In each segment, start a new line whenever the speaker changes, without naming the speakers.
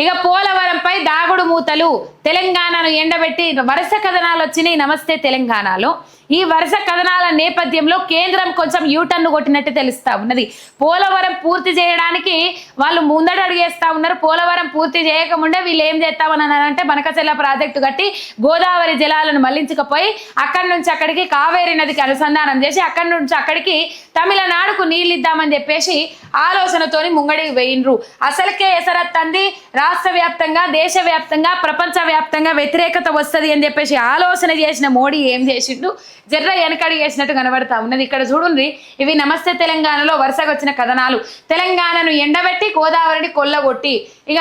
ఇక పోలవరంపై దాగుడు మూతలు. తెలంగాణను ఎండబెట్టి వరుస కథనాలు వచ్చినాయి నమస్తే తెలంగాణలో. ఈ వరుస కథనాల నేపథ్యంలో కేంద్రం కొంచెం యూటర్న్ కొట్టినట్టు తెలుస్తా ఉన్నది. పోలవరం పూర్తి చేయడానికి వాళ్ళు ముందట అడిగేస్తా ఉన్నారు. పోలవరం పూర్తి చేయకముందే వీళ్ళు ఏం చేస్తామని అంటే బనకచెల్ల ప్రాజెక్టు కట్టి గోదావరి జలాలను మళ్ళించకపోయి అక్కడి నుంచి అక్కడికి కావేరి నదికి అనుసంధానం చేసి అక్కడి నుంచి అక్కడికి తమిళనాడుకు నీళ్ళు ఇద్దామని చెప్పేసి ఆలోచనతోని ముంగడికి వేయినరు అసలుకే ఎసరత్తంది రాష్ట్ర వ్యాప్తంగా దేశవ్యాప్తంగా ప్రపంచ వ్యాప్తంగా వ్యతిరేకత వస్తుంది అని చెప్పేసి ఆలోచన చేసిన మోడీ ఏం చేసిండు? జర్ర వెనకడి వేసినట్టు కనబడతా ఉన్నది. ఇక్కడ చూడండి ఇవి నమస్తే తెలంగాణలో వరుసగా వచ్చిన కథనాలు. తెలంగాణను ఎండబెట్టి గోదావరిని కొల్లగొట్టి ఇక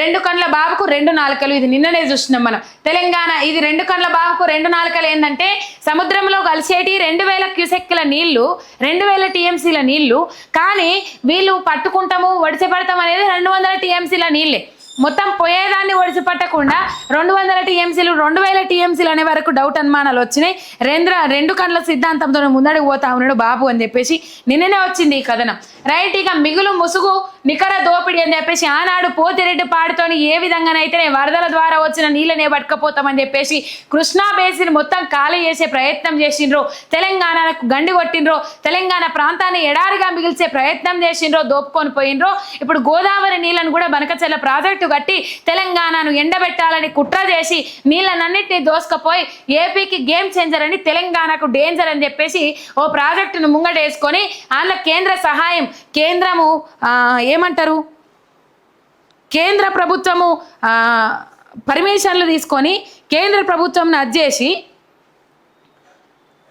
రెండు కండ్ల బాబుకు రెండు నాలుకలు. ఇది నిన్ననే చూసినాం మనం. తెలంగాణ ఇది రెండు కండ్ల బాబుకు రెండు నాలుకలు ఏంటంటే సముద్రంలో కలిసేటి రెండు వేల క్యూసెక్ల నీళ్ళు రెండు వేల టీఎంసీల నీళ్ళు. కానీ వీళ్ళు పట్టుకుంటాము ఒడిసిపడతాం అనేది రెండు వందల టీఎంసీల నీళ్ళే మొత్తం పోయేదాన్ని ఒడిసిపట్టకుండా రెండు వందల టీఎంసీలు రెండు వేల టీఎంసీలు అనే వరకు డౌట్ అనుమానాలు వచ్చినాయి. రేంద్ర రెండు కండ్ల సిద్ధాంతంతో ముందడుగు పోతా ఉన్నాడు బాబు అని చెప్పేసి నిన్ననే వచ్చింది ఈ కథనం. రైట్ ఇక మిగులు ముసుగు నికర దోపిడీ అని చెప్పేసి ఆనాడు పోతిరెడ్డి పాడుతోని ఏ విధంగానైతే వరదల ద్వారా వచ్చిన నీళ్ళనే పట్టుకపోతామని చెప్పేసి కృష్ణా బేసిన్ మొత్తం ఖాళీ చేసే ప్రయత్నం చేసిండ్రు. తెలంగాణకు గండి కొట్టిండ్రో. తెలంగాణ ప్రాంతాన్ని ఎడారిగా మిగిల్చే ప్రయత్నం చేసిండ్రో దోపుకొని పోయిండ్రో. ఇప్పుడు గోదావరి నీళ్ళను కూడా బనకచెల్ల ప్రాజెక్టు కట్టి తెలంగాణను ఎండబెట్టాలని కుట్ర చేసి నీళ్ళనన్నింటినీ దోసుకపోయి ఏపీకి గేమ్ చేంజర్ అని తెలంగాణకు డేంజర్ అని చెప్పేసి ఓ ప్రాజెక్టును ముంగడేసుకొని అందులో కేంద్ర సహాయం కేంద్రము ఏ ఏమంటారు? కేంద్ర ప్రభుత్వము పర్మిషన్లు తీసుకొని కేంద్ర ప్రభుత్వం అజ్జేసి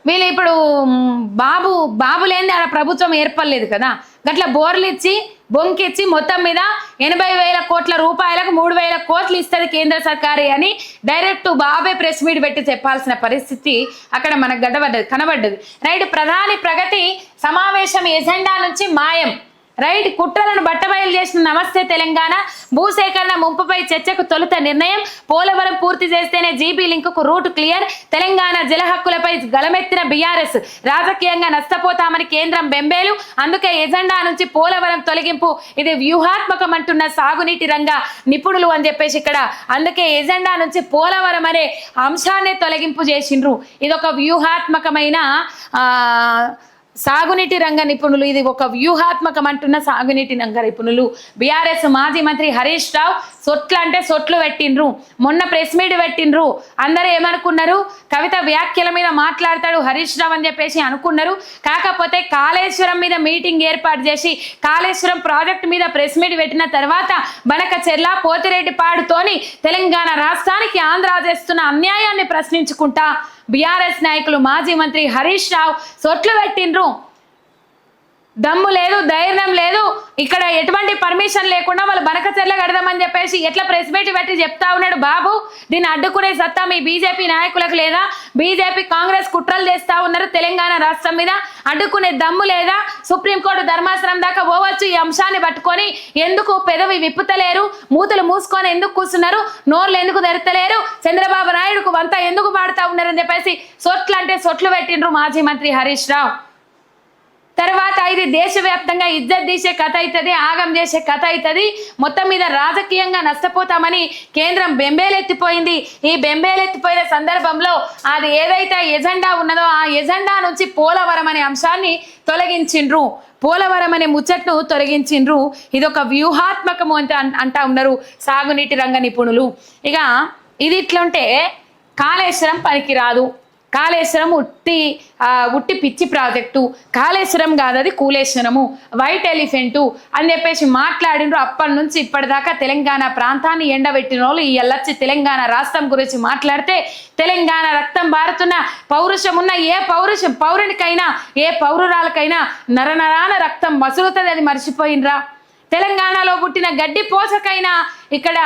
వీళ్ళు ఇప్పుడు బాబు బాబు లేని ఆడ ప్రభుత్వం ఏర్పడలేదు కదా. గట్ల బోర్లు ఇచ్చి బొంకిచ్చి మొత్తం మీద ఎనభై వేల కోట్ల రూపాయలకు మూడు వేల కోట్లు ఇస్తుంది కేంద్ర సర్కారే అని డైరెక్ట్ బాబే ప్రెస్ మీట్ పెట్టి చెప్పాల్సిన పరిస్థితి అక్కడ మనకు గడబడ్డది కనబడ్డది. రైట్ ప్రధాని ప్రగతి సమావేశం ఎజెండా నుంచి మాయం. రైట్ కుట్రలను బట్టబయలు చేసిన నమస్తే తెలంగాణ. భూసేకరణ ముంపుపై చర్చకు తొలుత నిర్ణయం. పోలవరం పూర్తి చేస్తేనే జీబీ లింకుకు రూట్ క్లియర్. తెలంగాణ జల హక్కులపై గలమెత్తిన బీఆర్ఎస్ రాజకీయంగా నష్టపోతామని కేంద్రం బెంబేలు. అందుకే ఎజెండా నుంచి పోలవరం తొలగింపు. ఇది వ్యూహాత్మకం అంటున్న సాగునీటి రంగ నిపుణులు అని చెప్పేసి ఇక్కడ. అందుకే ఎజెండా నుంచి పోలవరం అనే అంశాన్ని తొలగింపు చేసిండ్రు. ఇది ఒక వ్యూహాత్మకమైన ఆ సాగునీటి రంగ నిపుణులు ఇది ఒక వ్యూహాత్మకం అంటున్న సాగునీటి రంగ నిపుణులు. బీఆర్ఎస్ మాజీ మంత్రి హరీష్ రావు సొట్లు అంటే సొట్లు పెట్టిండ్రు. మొన్న ప్రెస్ మీట్ పెట్టిండ్రు. అందరూ ఏమనుకున్నారు? కవిత వ్యాఖ్యల మీద మాట్లాడతాడు హరీష్ రావు అని చెప్పేసి అనుకున్నారు. కాకపోతే కాళేశ్వరం మీద మీటింగ్ ఏర్పాటు చేసి కాళేశ్వరం ప్రాజెక్ట్ మీద ప్రెస్ మీట్ పెట్టిన తర్వాత బనక చెర్ల పోతిరెడ్డి పాడుతోని తెలంగాణ రాష్ట్రానికి ఆంధ్ర చేస్తున్న అన్యాయాన్ని ప్రశ్నించుకుంటా బీఆర్ఎస్ నాయకులు మాజీ మంత్రి హరీష్ రావు సొట్లు పెట్టిండ్రు. దమ్ము లేదు ధైర్యం లేదు. ఇక్కడ ఎటువంటి పర్మిషన్ లేకుండా వాళ్ళు బనకచెర్ల కడదామని చెప్పేసి ఎట్లా ప్రెస్ మీట్ పెట్టి చెప్తా ఉన్నాడు బాబు. దీన్ని అడ్డుకునే సత్తా మీ బీజేపీ నాయకులకు లేదా? బీజేపీ కాంగ్రెస్ కుట్రలు చేస్తా ఉన్నారు తెలంగాణ రాష్ట్రం మీద. అడ్డుకునే దమ్ము లేదా? సుప్రీంకోర్టు ధర్మాసనం దాకా పోవచ్చు ఈ అంశాన్ని పట్టుకొని. ఎందుకు పెదవి విప్పుతలేరు? మూతలు మూసుకొని ఎందుకు కూర్చున్నారు? నోర్లు ఎందుకు తెరతలేరు? చంద్రబాబు అంతా ఎందుకు పాడుతా ఉన్నారని చెప్పేసి సొట్లు అంటే సొట్లు పెట్టిండ్రు మాజీ మంత్రి హరీష్ రావు. తర్వాత ఇది దేశవ్యాప్తంగా ఇజ్జత్ తీసే కథ అవుతుంది ఆగం చేసే కథ అవుతుంది మొత్తం మీద రాజకీయంగా నష్టపోతామని కేంద్రం బెంబేలెత్తిపోయింది. ఈ బెంబేలెత్తిపోయిన సందర్భంలో అది ఏదైతే ఎజెండా ఉన్నదో ఆ ఎజెండా నుంచి పోలవరం అనే అంశాన్ని తొలగించిండ్రు. పోలవరం అనే ముచ్చట్ను తొలగించిండ్రు. ఇది ఒక వ్యూహాత్మకము అంటే అంటా ఉన్నారు సాగునీటి రంగ నిపుణులు. ఇక ఇది ఇట్లుంటే కాళేశ్వరం పనికిరాదు. కాళేశ్వరం ఉట్టి ఉట్టి పిచ్చి ప్రాజెక్టు. కాళేశ్వరం కాదు అది కూలేశ్వరము. వైట్ ఎలిఫెంటు అని చెప్పేసి మాట్లాడిండ్రు అప్పటి నుంచి ఇప్పటిదాకా తెలంగాణ ప్రాంతాన్ని ఎండబెట్టిన వాళ్ళు ఈ ఎల్లచ్చి తెలంగాణ రాష్ట్రం గురించి మాట్లాడితే తెలంగాణ రక్తం బారుతున్న పౌరుషం ఉన్న ఏ పౌరుషం పౌరునికైనా ఏ పౌరురాలకైనా నరనరాన రక్తం మసులుతుంది అది మర్చిపోయినరా? తెలంగాణలో పుట్టిన గడ్డి పోసకైనా ఇక్కడ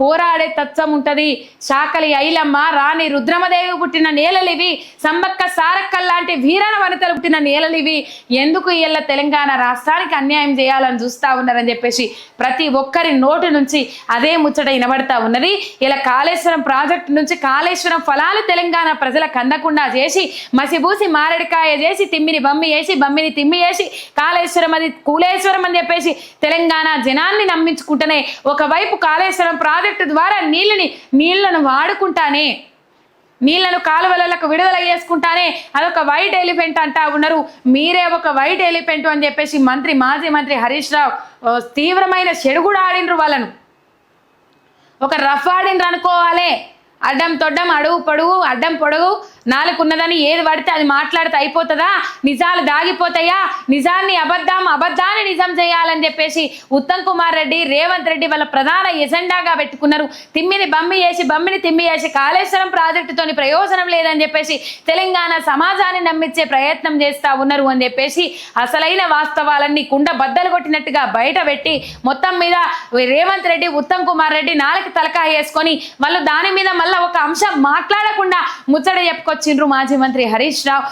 పోరాడే తత్వం ఉంటది. శాకలి ఐలమ్మ రాణి రుద్రమదేవి పుట్టిన నేలలివి సంబక్క సారక్క లాంటి వీరణ వనితలు పుట్టిన నేలలివి. ఎందుకు ఇళ్ళ తెలంగాణ రాష్ట్రానికి అన్యాయం చేయాలని చూస్తా ఉన్నారని చెప్పేసి ప్రతి ఒక్కరి నోటి నుంచి అదే ముచ్చట వినబడతా ఉన్నది. ఇలా కాళేశ్వరం ప్రాజెక్టు నుంచి కాళేశ్వరం ఫలాలు తెలంగాణ ప్రజలకు అందకుండా చేసి మసిబూసి మారడికాయ చేసి తిమ్మిని బమ్మి వేసి బమ్మిని తిమ్మి వేసి కాళేశ్వరం అది కూలేశ్వరం అని చెప్పేసి తెలంగాణ జనాన్ని నమ్మించుకుంటేనే ఒకవైపు కాళేశ్వరం ప్రాజెక్టు ద్వారా నీళ్ళని నీళ్ళను వాడుకుంటానే. నీళ్ళను కాలువలకు విడుదల చేసుకుంటానే. అదొక వైట్ ఎలిఫెంట్ అంటా ఉన్నారు. మీరే ఒక వైట్ ఎలిఫెంట్ అని చెప్పేసి మంత్రి మాజీ మంత్రి హరీష్ రావు తీవ్రమైన తీవ్రమైన చెడుగుడు ఆడిండ్రు వాళ్ళను. ఒక రఫ్ ఆడిండ్రు అనుకోవాలి. అడ్డం తొడ్డం అడుగు పొడుగు అడ్డం పొడుగు నాలుగున్నదని ఏది పడితే అది మాట్లాడితే అయిపోతుందా? నిజాలు దాగిపోతాయా? నిజాన్ని అబద్ధం అబద్ధాన్ని నిజం చేయాలని చెప్పేసి ఉత్తమ్ కుమార్ రెడ్డి రేవంత్ రెడ్డి వాళ్ళ ప్రధాన ఎజెండాగా పెట్టుకున్నారు. తిమ్మిని బమ్మి వేసి బమ్మిని తిమ్మి వేసి కాళేశ్వరం ప్రాజెక్టుతోని ప్రయోజనం లేదని చెప్పేసి తెలంగాణ సమాజాన్ని నమ్మించే ప్రయత్నం చేస్తా ఉన్నారు అని చెప్పేసి అసలైన వాస్తవాలన్నీ కుండ బద్దలు కొట్టినట్టుగా బయట పెట్టి మొత్తం మీద రేవంత్ రెడ్డి ఉత్తమ్ కుమార్ రెడ్డి నాలుగు తలకాయ వేసుకొని వాళ్ళు దాని మీద మళ్ళీ ఒక అంశం మాట్లాడకుండా ముచ్చట చెప్పుకొచ్చిండ్రు మాజీ మంత్రి హరీష్ రావు